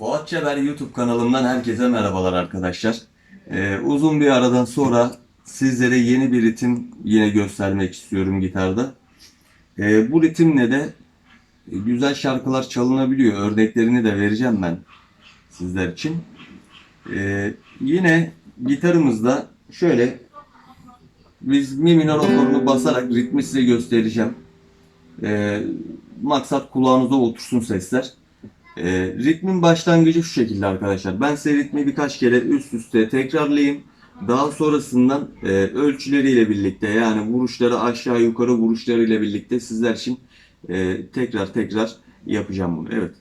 Fuat Çeber YouTube kanalımdan herkese merhabalar arkadaşlar. Ee, uzun bir aradan sonra sizlere yeni bir ritim yine göstermek istiyorum gitarda. Ee, bu ritimle de güzel şarkılar çalınabiliyor. Örneklerini de vereceğim ben sizler için. Ee, yine gitarımızda şöyle biz mi minor akorunu basarak ritmi size göstereceğim. Ee, maksat kulağınıza otursun sesler. Ee, ritmin başlangıcı şu şekilde arkadaşlar. Ben size ritmi birkaç kere üst üste tekrarlayayım. Daha sonrasından e, ölçüleriyle birlikte yani vuruşları aşağı yukarı vuruşlarıyla birlikte sizler için e, tekrar tekrar yapacağım bunu. Evet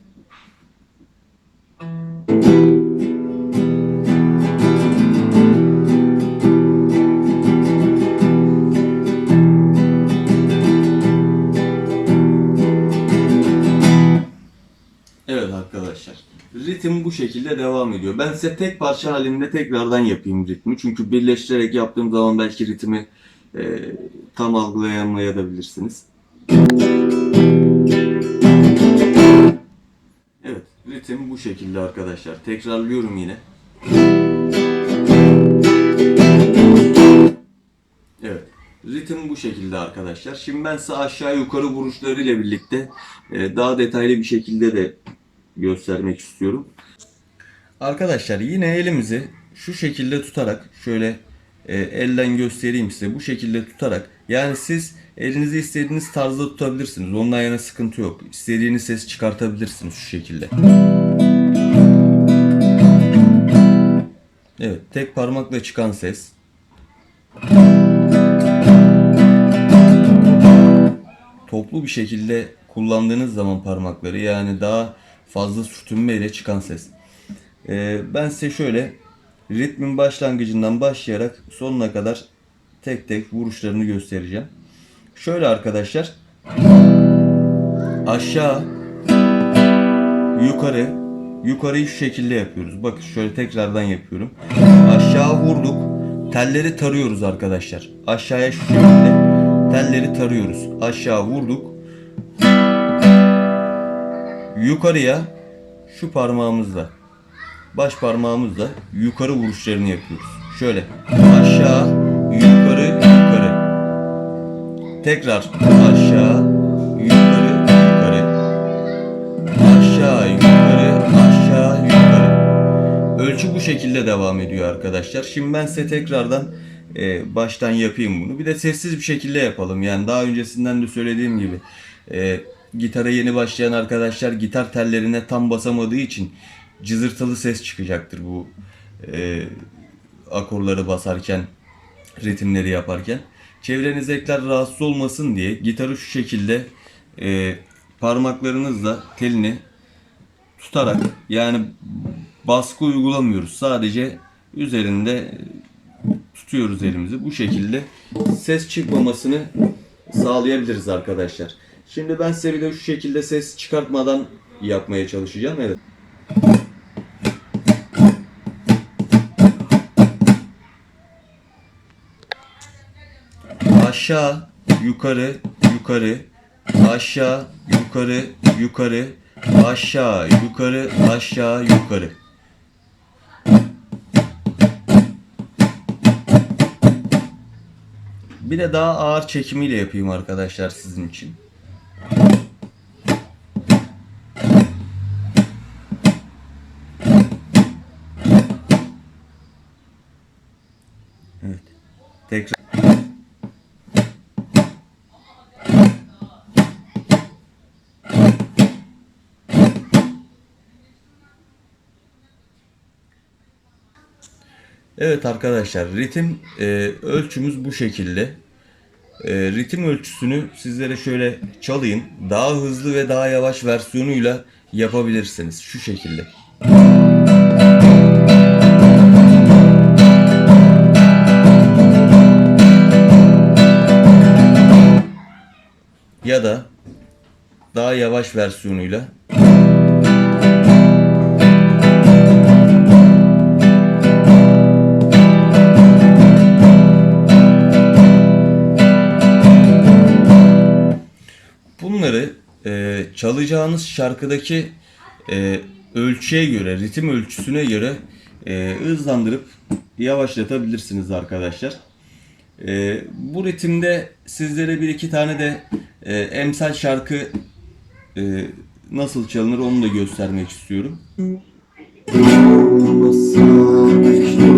bu şekilde devam ediyor. Ben size tek parça halinde tekrardan yapayım ritmi. Çünkü birleştirerek yaptığım zaman belki ritmi e, tam algılayamayabilirsiniz. Evet, ritim bu şekilde arkadaşlar. Tekrarlıyorum yine. Evet. Ritim bu şekilde arkadaşlar. Şimdi ben size aşağı yukarı vuruşlarıyla birlikte e, daha detaylı bir şekilde de göstermek istiyorum. Arkadaşlar yine elimizi şu şekilde tutarak şöyle e, elden göstereyim size. Bu şekilde tutarak yani siz elinizi istediğiniz tarzda tutabilirsiniz. Ondan yana sıkıntı yok. İstediğiniz ses çıkartabilirsiniz şu şekilde. Evet, tek parmakla çıkan ses. Toplu bir şekilde kullandığınız zaman parmakları yani daha fazla sürtünmeyle çıkan ses. Ee, ben size şöyle ritmin başlangıcından başlayarak sonuna kadar tek tek vuruşlarını göstereceğim. Şöyle arkadaşlar aşağı yukarı yukarıyı şu şekilde yapıyoruz. Bakın şöyle tekrardan yapıyorum. Aşağı vurduk. Telleri tarıyoruz arkadaşlar. Aşağıya şu şekilde telleri tarıyoruz. Aşağı vurduk. Yukarıya şu parmağımızla baş parmağımızla yukarı vuruşlarını yapıyoruz. Şöyle aşağı yukarı yukarı. Tekrar aşağı yukarı yukarı. Aşağı yukarı aşağı yukarı. Ölçü bu şekilde devam ediyor arkadaşlar. Şimdi ben size tekrardan e, baştan yapayım bunu. Bir de sessiz bir şekilde yapalım. Yani daha öncesinden de söylediğim gibi e, gitara yeni başlayan arkadaşlar gitar tellerine tam basamadığı için cızırtılı ses çıkacaktır bu e, akorları basarken, ritimleri yaparken. Çevrenizdekiler rahatsız olmasın diye gitarı şu şekilde e, parmaklarınızla telini tutarak yani baskı uygulamıyoruz. Sadece üzerinde tutuyoruz elimizi. Bu şekilde ses çıkmamasını sağlayabiliriz arkadaşlar. Şimdi ben size bir de şu şekilde ses çıkartmadan yapmaya çalışacağım. Evet. Aşağı, yukarı, yukarı, aşağı, yukarı, yukarı, aşağı, yukarı, aşağı, yukarı. Bir de daha ağır çekimiyle yapayım arkadaşlar sizin için. Evet. Tekrar Evet arkadaşlar ritim e, ölçümüz bu şekilde. E, ritim ölçüsünü sizlere şöyle çalayım. Daha hızlı ve daha yavaş versiyonuyla yapabilirsiniz. Şu şekilde. Ya da daha yavaş versiyonuyla çalacağınız şarkıdaki e, ölçüye göre, ritim ölçüsüne göre e, hızlandırıp yavaşlatabilirsiniz arkadaşlar. E, bu ritimde sizlere bir iki tane de e, emsal şarkı e, nasıl çalınır onu da göstermek istiyorum. Yazdıkların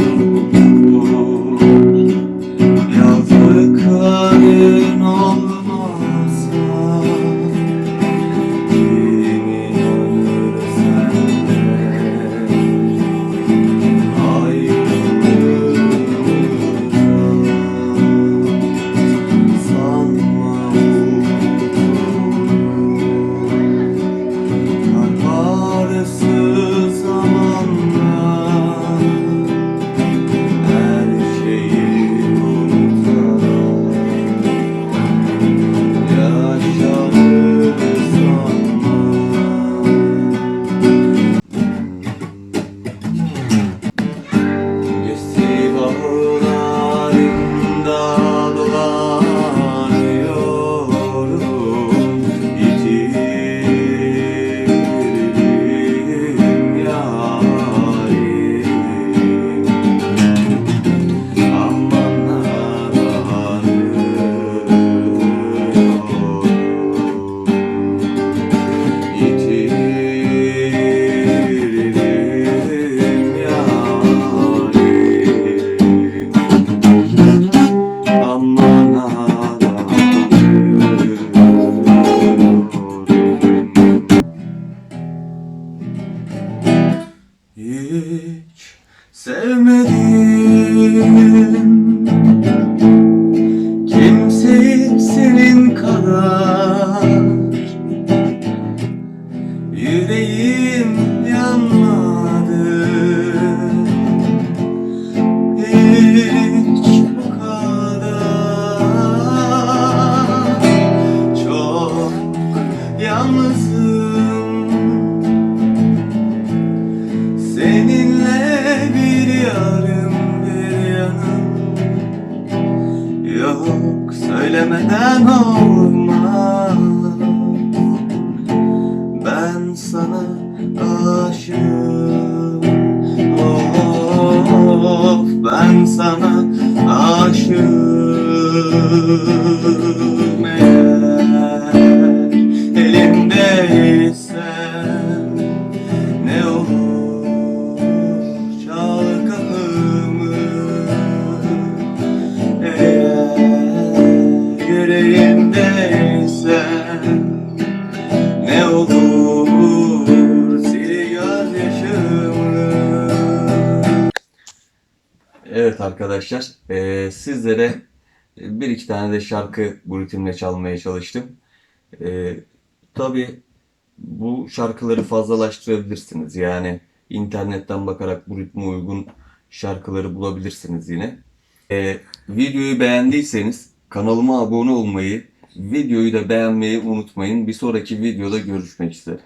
Arkadaşlar eee, sizlere bir iki tane de şarkı bu ritimle çalmaya çalıştım. Eee Tabii bu şarkıları fazlalaştırabilirsiniz. Yani internetten bakarak bu ritme uygun şarkıları bulabilirsiniz yine. Ee, videoyu beğendiyseniz kanalıma abone olmayı, videoyu da beğenmeyi unutmayın. Bir sonraki videoda görüşmek üzere.